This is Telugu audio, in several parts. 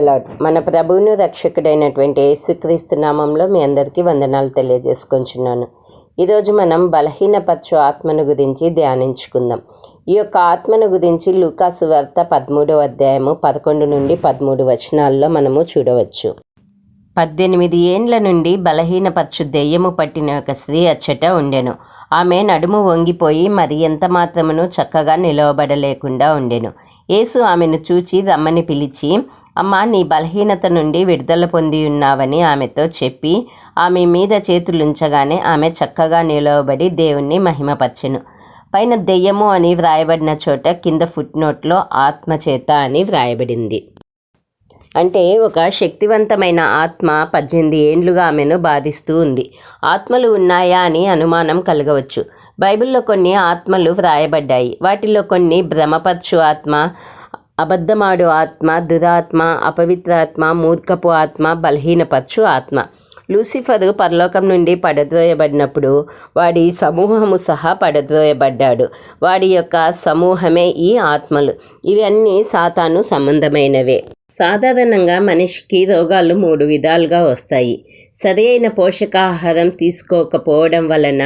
లార్డ్ మన ప్రభువును రక్షకుడైనటువంటి యేసుక్రీస్తు నామంలో మీ అందరికీ వందనాలు తెలియజేసుకుంటున్నాను ఈరోజు మనం బలహీనపరచు ఆత్మను గురించి ధ్యానించుకుందాం. ఈ యొక్క ఆత్మను గురించి లూకాసు వార్త పదమూడవ అధ్యాయము పదకొండు నుండి పదమూడు వచనాల్లో మనము చూడవచ్చు. పద్దెనిమిది ఏండ్ల నుండి బలహీనపరచు దెయ్యము పట్టిన ఒక స్త్రీ అచ్చట ఉండెను. ఆమె నడుము వంగిపోయి మరి ఎంత మాత్రమును చక్కగా నిలవబడలేకుండా ఉండెను. యేసు ఆమెను చూచి రమ్మని పిలిచి అమ్మా నీ బలహీనత నుండి విడుదల పొంది ఉన్నావని ఆమెతో చెప్పి ఆమె మీద చేతులుంచగానే ఆమె చక్కగా నిలవబడి దేవుణ్ణి మహిమపరచెను. పైన దెయ్యము అని వ్రాయబడిన చోట కింద ఫుట్ నోట్లో ఆత్మచేత అని వ్రాయబడింది. అంటే ఒక శక్తివంతమైన ఆత్మ పద్దెనిమిది ఏండ్లుగా ఆమెను బాధిస్తూ ఉంది. ఆత్మలు ఉన్నాయా అని అనుమానం కలగవచ్చు. బైబిల్లో కొన్ని ఆత్మలు వ్రాయబడ్డాయి. వాటిలో కొన్ని భ్రమపరచు ఆత్మ అబద్ధమాడు ఆత్మ దురాత్మ అపవిత్రాత్మ మూర్ఖపు ఆత్మ బలహీనపరచు ఆత్మ. లూసిఫరు పరలోకం నుండి పడద్రోయబడినప్పుడు వాడి సమూహము సహా పడద్రోయబడ్డాడు. వాడి యొక్క సమూహమే ఈ ఆత్మలు. ఇవన్నీ సాతాను సంబంధమైనవే. సాధారణంగా మనిషికి రోగాలు మూడు విధాలుగా వస్తాయి. సరైన పోషకాహారం తీసుకోకపోవడం వలన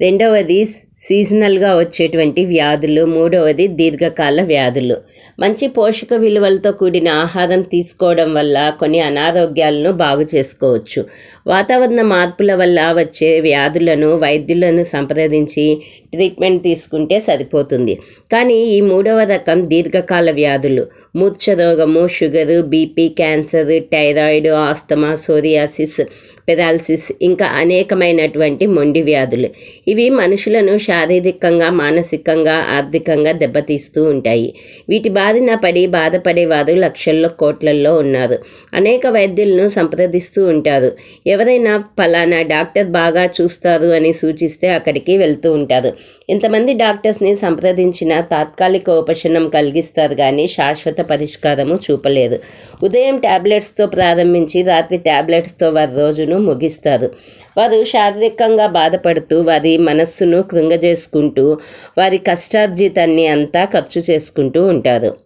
రెండవది సీజనల్గా వచ్చేటువంటి వ్యాధులు. మూడవది దీర్ఘకాల వ్యాధులు. మంచి పోషక విలువలతో కూడిన ఆహారం తీసుకోవడం వల్ల కొన్ని అనారోగ్యాలను బాగు చేసుకోవచ్చు. వాతావరణ మార్పుల వల్ల వచ్చే వ్యాధులను వైద్యులను సంప్రదించి ట్రీట్మెంట్ తీసుకుంటే సరిపోతుంది. కానీ ఈ మూడవ రకం దీర్ఘకాల వ్యాధులు. మూర్ఛ రోగము sugar BP cancer thyroid asthma psoriasis paralysis ఇంకా అనేకమైనటువంటి మొండి వ్యాధులు. ఇవి మనుషులను శారీరకంగా మానసికంగా ఆర్థికంగా దెబ్బతీస్తూ ఉంటాయి. వీటి బారిన పడి బాధపడేవారు లక్షల్లో కోట్లల్లో ఉన్నారు. అనేక వైద్యులను సంప్రదిస్తూ ఉంటారు. ఎవరైనా ఫలానా డాక్టర్ బాగా చూస్తారు అని సూచిస్తే అక్కడికి వెళ్తూ ఉంటారు. ఇంతమంది డాక్టర్స్ని సంప్రదించిన తాత్కాలిక ఉపశమనం కలిగిస్తారు కానీ శాశ్వత పరిష్కారము చూపలేదు. ఉదయం ట్యాబ్లెట్స్తో ప్రారంభించి రాత్రి ట్యాబ్లెట్స్తో వారి రోజును ముగిస్తారు. వారు శారీరకంగా బాధపడుతూ వారి మనస్సును కృంగజేసుకుంటూ వారి కష్టార్జితాన్ని అంతా ఖర్చు చేసుకుంటూ ఉంటారు.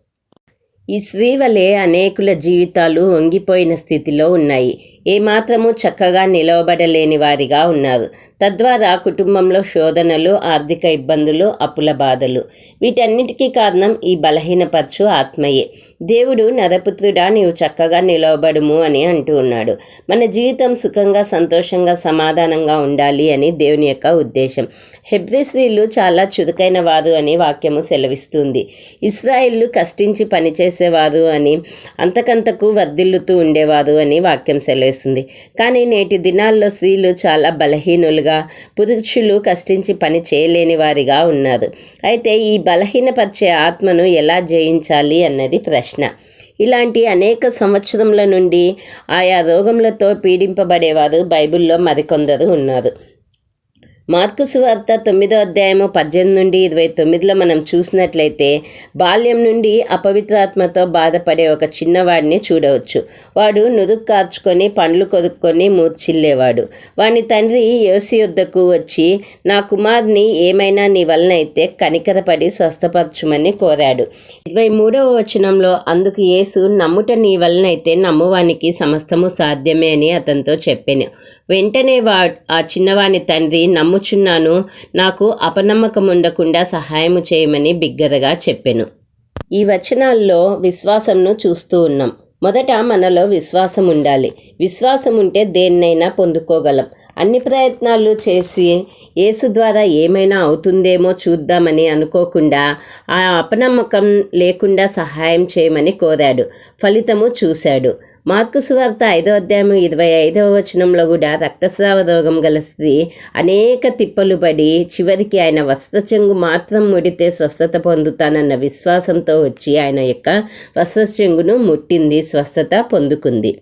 ఈ స్త్రీ వలె అనేకుల జీవితాలు వంగిపోయిన స్థితిలో ఉన్నాయి. ఏమాత్రము చక్కగా నిలవబడలేని వారిగా ఉన్నారు. తద్వారా కుటుంబంలో శోధనలు ఆర్థిక ఇబ్బందులు అప్పుల బాధలు. వీటన్నిటికీ కారణం ఈ బలహీనపరచు ఆత్మయే. దేవుడు నరపుత్రుడా నీవు చక్కగా నిలవబడుము అని అంటూ ఉన్నాడు. మన జీవితం సుఖంగా సంతోషంగా సమాధానంగా ఉండాలి అని దేవుని యొక్క ఉద్దేశం. హెబ్రి స్త్రీలు చాలా చురుకైన వారు అని వాక్యము సెలవిస్తుంది. ఇస్రాయిల్లు కష్టించి చేసేవాదు అని అంతకంతకు వర్ధిల్లుతూ ఉండేవారు అని వాక్యం సెలవిస్తుంది. కానీ నేటి దినాల్లో స్త్రీలు చాలా బలహీనులుగా పురుషులు కష్టించి పని చేయలేని వారిగా ఉన్నారు. అయితే ఈ బలహీనపరిచే ఆత్మను ఎలా జయించాలి అన్నది ప్రశ్న. ఇలాంటి అనేక సంవత్సరముల నుండి ఆయా రోగములతో పీడింపబడేవారు బైబిల్లో మరికొందరు ఉన్నారు. మార్కు సువార్త తొమ్మిదో అధ్యాయము పద్దెనిమిది నుండి ఇరవై తొమ్మిదిలో మనం చూసినట్లయితే బాల్యం నుండి అపవిత్రాత్మతో బాధపడే ఒక చిన్నవాడిని చూడవచ్చు. వాడు నుదుకు కార్చుకొని పండ్లు కొరుక్కొని మూర్చిల్లేవాడు వాని తండ్రి యోసి యుద్ధకు వచ్చి నా కుమార్ని ఏమైనా నీ వలన అయితే కనికరపడి స్వస్థపరచుమని కోరాడు. ఇరవై మూడవ వచనంలో అందుకు యేసు నమ్ముట నీ వలనైతే నమ్మువానికి సమస్తము సాధ్యమే అని అతనితో చెప్పాను. వెంటనే వా ఆ చిన్నవాని తండ్రి నమ్ముచున్నాను. నాకు అపనమ్మకం ఉండకుండా సహాయము చేయమని బిగ్గరగా చెప్పెను. ఈ వచనాల్లో విశ్వాసంను చూస్తూ ఉన్నాం. మొదట మనలో విశ్వాసం ఉండాలి విశ్వాసం ఉంటే దేన్నైనా పొందుకోగలం. అన్ని ప్రయత్నాలు చేసి యేసు ద్వారా ఏమైనా అవుతుందేమో చూద్దామని అనుకోకుండా ఆ అపనమ్మకం లేకుండా సహాయం చేయమని కోరాడు. ఫలితము చూశాడు. మార్కు సువార్త ఐదో అధ్యాయం ఇరవై ఐదవ వచనంలో కూడా రక్తస్రావ రోగం గల స్త్రీ అనేక తిప్పలు పడి చివరికి ఆయన వస్త్రచెంగు మాత్రం ముడితే స్వస్థత పొందుతానన్న విశ్వాసంతో వచ్చి ఆయన యొక్క వస్త్రచెంగును ముట్టింది స్వస్థత పొందుకుంది.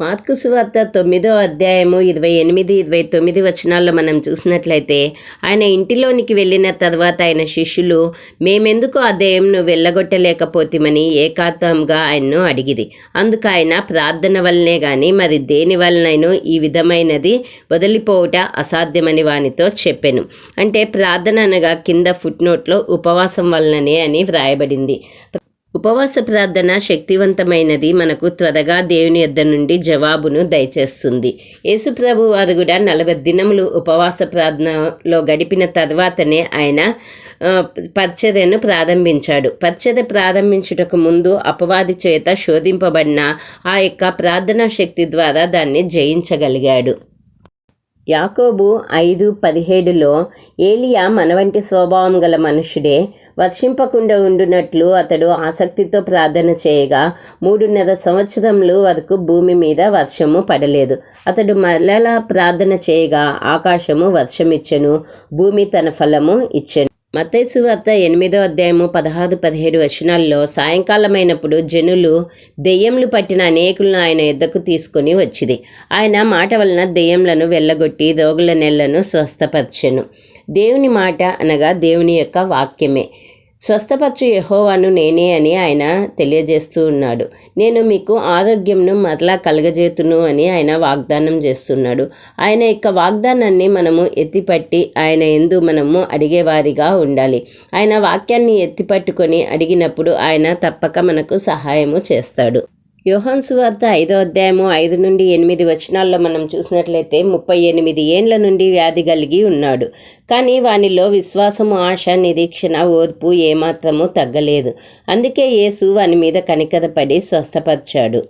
మార్కు సువార్త తొమ్మిదో అధ్యాయము ఇరవై ఎనిమిది ఇరవై తొమ్మిది వచనాల్లో మనం చూసినట్లయితే ఆయన ఇంటిలోనికి వెళ్ళిన తర్వాత ఆయన శిష్యులు మేమెందుకు ఆ దెయ్యంను వెళ్ళగొట్టలేకపోతేమని ఏకాంతంగా ఆయన్ను అడిగిది అందుకు ఆయన ప్రార్థన వల్లనే కానీ మరి దేని వలనైనా ఈ విధమైనది వదిలిపోవుట అసాధ్యమని వానితో చెప్పాను. అంటే ప్రార్థన అనగా కింద ఫుట్ నోట్లో ఉపవాసం వలననే అని వ్రాయబడింది. ఉపవాస ప్రార్థన శక్తివంతమైనది మనకు త్వరగా దేవుని యొద్ద నుండి జవాబును దయచేస్తుంది. యేసుప్రభు వారు కూడా నలభై దినములు ఉపవాస ప్రార్థనలో గడిపిన తర్వాతనే ఆయన పచ్చదను ప్రారంభించాడు. పచ్చద ప్రారంభించుటకు ముందు అపవాది చేత శోధింపబడిన ఆ యొక్క ప్రార్థనా శక్తి ద్వారా దాన్ని జయించగలిగాడు. యాకోబు ఐదు పదిహేడులో ఏలియా మన వంటి స్వభావం గల మనుషుడే వర్షింపకుండా ఉండునట్లు అతడు ఆసక్తితో ప్రార్థన చేయగా మూడున్నర సంవత్సరములు వరకు భూమి మీద వర్షము పడలేదు. అతడు మరలా ప్రార్థన చేయగా ఆకాశము వర్షమిచ్చెను భూమి తన ఫలము ఇచ్చెను. మత్తయి వార్త ఎనిమిదో అధ్యాయము పదహారు పదిహేడు వచనాల్లో సాయంకాలమైనప్పుడు జనులు దెయ్యములు పట్టిన అనేకులను ఆయన ఎద్దకు తీసుకొని వచ్చింది ఆయన మాట వలన దెయ్యములను వెళ్ళగొట్టి రోగుల నెలను స్వస్థపరచెను. దేవుని మాట అనగా దేవుని యొక్క వాక్యమే. స్వస్థపరచు యహోవాను నేనే అని ఆయన తెలియజేస్తూ ఉన్నాడు. నేను మీకు ఆరోగ్యంను మరలా కలగజేతును అని ఆయన వాగ్దానం చేస్తున్నాడు. ఆయన యొక్క వాగ్దానాన్ని మనము ఎత్తిపట్టి ఆయన ఎందు మనము అడిగేవారిగా ఉండాలి. ఆయన వాక్యాన్ని ఎత్తిపట్టుకొని అడిగినప్పుడు ఆయన తప్పక మనకు సహాయము చేస్తాడు. యోహాన్ సువార్త ఐదో అధ్యాయము ఐదు నుండి ఎనిమిది వచనాల్లో మనం చూసినట్లయితే ముప్పై ఎనిమిది ఏండ్ల నుండి వ్యాధి కలిగి ఉన్నాడు. కానీ వానిలో విశ్వాసము ఆశ నిరీక్షణ ఓర్పు ఏమాత్రము తగ్గలేదు. అందుకే యేసు వాని మీద కనికరపడి స్వస్థపరిచాడు.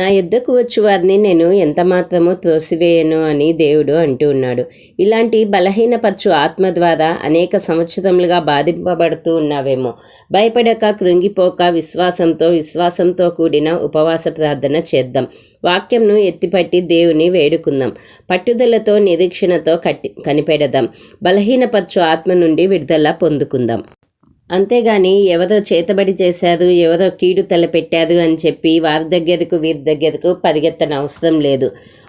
నా యుద్ధకు వచ్చి వారిని నేను ఎంత మాత్రమో త్రోసివేయను అని దేవుడు అంటూ ఉన్నాడు. ఇలాంటి బలహీనపరచు ఆత్మ ద్వారా అనేక సంవత్సరములుగా బాధింపబడుతూ ఉన్నావేమో. భయపడక కృంగిపోక విశ్వాసంతో విశ్వాసంతో కూడిన ఉపవాస ప్రార్థన చేద్దాం. వాక్యంను ఎత్తిపట్టి దేవుని వేడుకుందాం. పట్టుదలతో నిరీక్షణతో కట్టి కనిపెడదాం. బలహీనపరచు ఆత్మ నుండి విడుదల పొందుకుందాం. అంతేగాని ఎవరో చేతబడి చేశారు ఎవరో కీడు తలపెట్టారు అని చెప్పి వారి దగ్గరకు వీరి దగ్గరకు పరిగెత్తన అవసరం లేదు.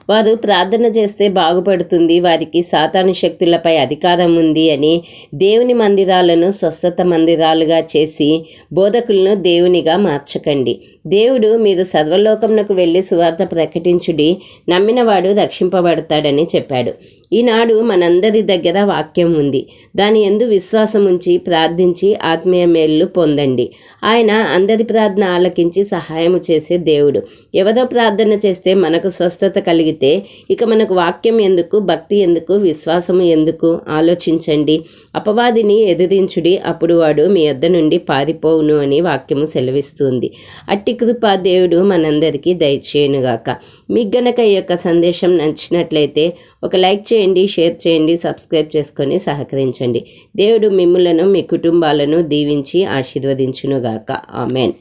వారు ప్రార్థన చేస్తే బాగుపడుతుంది వారికి సాతాను శక్తులపై అధికారం ఉంది అని దేవుని మందిరాలను స్వస్థత మందిరాలుగా చేసి బోధకులను దేవునిగా మార్చకండి. దేవుడు మీరు సర్వలోకమునకు వెళ్ళి సువార్త ప్రకటించుడి నమ్మినవాడు రక్షింపబడతాడని చెప్పాడు. ఈనాడు మనందరి దగ్గర వాక్యం ఉంది. దాని ఎందు విశ్వాసం ఉంచి ప్రార్థించి ఆత్మీయ మేలు పొందండి. ఆయన అందరి ప్రార్థన ఆలకించి సహాయము చేసే దేవుడు. ఎవరో ప్రార్థన చేస్తే మనకు స్వస్థత కలిగితే ఇక మనకు వాక్యం ఎందుకు భక్తి ఎందుకు విశ్వాసము ఎందుకు? ఆలోచించండి. అపవాదిని ఎదిరించుడి అప్పుడు వాడు మీ వద్ద నుండి పారిపోవును అని వాక్యము సెలవిస్తుంది. అట్టి కృప దేవుడు మనందరికీ దయచేయనుగాక. మీకు గనక ఈ యొక్క సందేశం నచ్చినట్లయితే ఒక లైక్ చేయండి షేర్ చేయండి సబ్స్క్రైబ్ చేసుకొని సహకరించండి. దేవుడు మిమ్ములను మీ కుటుంబాలను దీవించి ఆశీర్వదించునుగాక. ఆమెన్.